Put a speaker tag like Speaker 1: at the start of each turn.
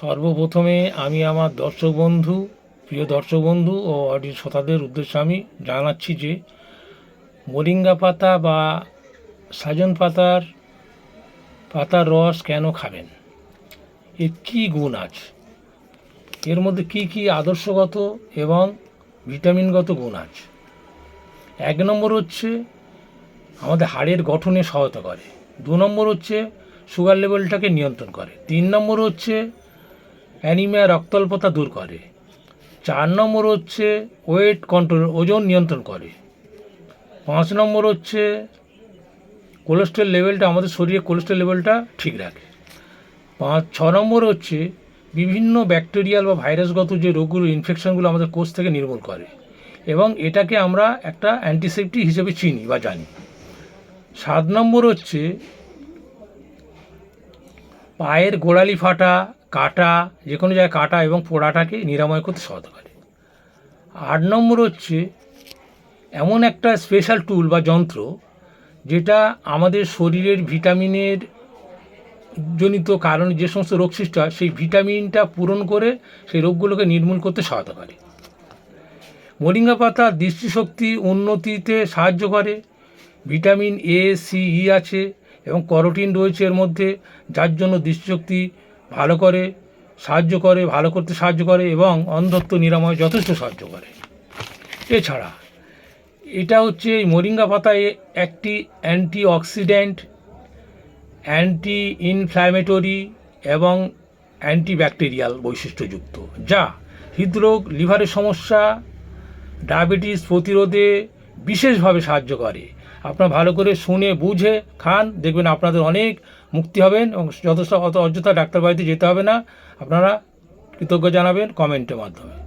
Speaker 1: সর্বপ্রথমে আমি আমার দর্শক বন্ধু, প্রিয় দর্শক বন্ধু ও অডিও শ্রোতাদের উদ্দেশ্যে আমি জানাচ্ছি যে মোরিঙ্গা পাতা বা সাজন পাতার পাতার রস কেন খাবেন? এর কী গুণ আছে? এর মধ্যে কী কী আদর্শগত এবং ভিটামিনগত গুণ আছে? এক নম্বর হচ্ছে আমাদের হাড়ের গঠনে সহায়তা করে। দু নম্বর হচ্ছে সুগার লেভেলটাকে নিয়ন্ত্রণ করে। তিন নম্বর হচ্ছে অ্যানিমিয়া রক্তল্পতা দূর করে। চার নম্বর হচ্ছে ওয়েট কন্ট্রোল, ওজন নিয়ন্ত্রণ করে। পাঁচ নম্বর হচ্ছে কোলেস্ট্রল লেভেলটা, আমাদের শরীরে কোলেস্ট্রল লেভেলটা ঠিক রাখে। পাঁচ, ছ নম্বর হচ্ছে বিভিন্ন ব্যাকটেরিয়াল বা ভাইরাসগত যে রোগগুলো, ইনফেকশনগুলো আমাদের কোষ থেকে নির্মূল করে এবং এটাকে আমরা একটা অ্যান্টিসেপটিক হিসেবে চিনি বা জানি। সাত নম্বর হচ্ছে পায়ের গোড়ালি ফাটা কাটা যে কোনো জায়গায় কাটা এবং পোড়াটাকে নিরাময় করতে সহায়তা করে। আট নম্বর হচ্ছে, এমন একটা স্পেশাল টুল বা যন্ত্র যেটা আমাদের শরীরের ভিটামিনের জনিত কারণে যে সমস্ত রোগ সৃষ্টি হয়, সেই ভিটামিনটা পূরণ করে সেই রোগগুলোকে নির্মূল করতে সহায়তা করে। মোরিঙ্গা পাতা দৃষ্টিশক্তি উন্নতিতে সাহায্য করে, ভিটামিন এ সি ই আছে এবং করোটিন রয়েছে এর মধ্যে, যার জন্য দৃষ্টিশক্তি ভালো করে, সাহায্য করে, ভালো করতে সাহায্য করে এবং অন্ধত্ব, নিরাময় যথেষ্ট সাহায্য করে। এছাড়া, এটা হচ্ছে এই মোরিঙ্গা পাতায় একটি অ্যান্টি অক্সিডেন্ট অ্যান্টি ইনফ্ল্যামেটরি এবং অ্যান্টিব্যাকটেরিয়াল বৈশিষ্ট্যযুক্ত, যা হৃদরোগ, লিভারের সমস্যা, ডায়াবেটিস প্রতিরোধে বিশেষভাবে সাহায্য করে। আপনারা ভালো করে শুনে, বুঝে খান, দেখবেন আপনাদের অনেক মুক্তি হবেন এবং যথেষ্ট অত অযথা ডাক্তার বাড়িতে যেতে হবে না। আপনারা কৃতজ্ঞ জানাবেন কমেন্টের মাধ্যমে।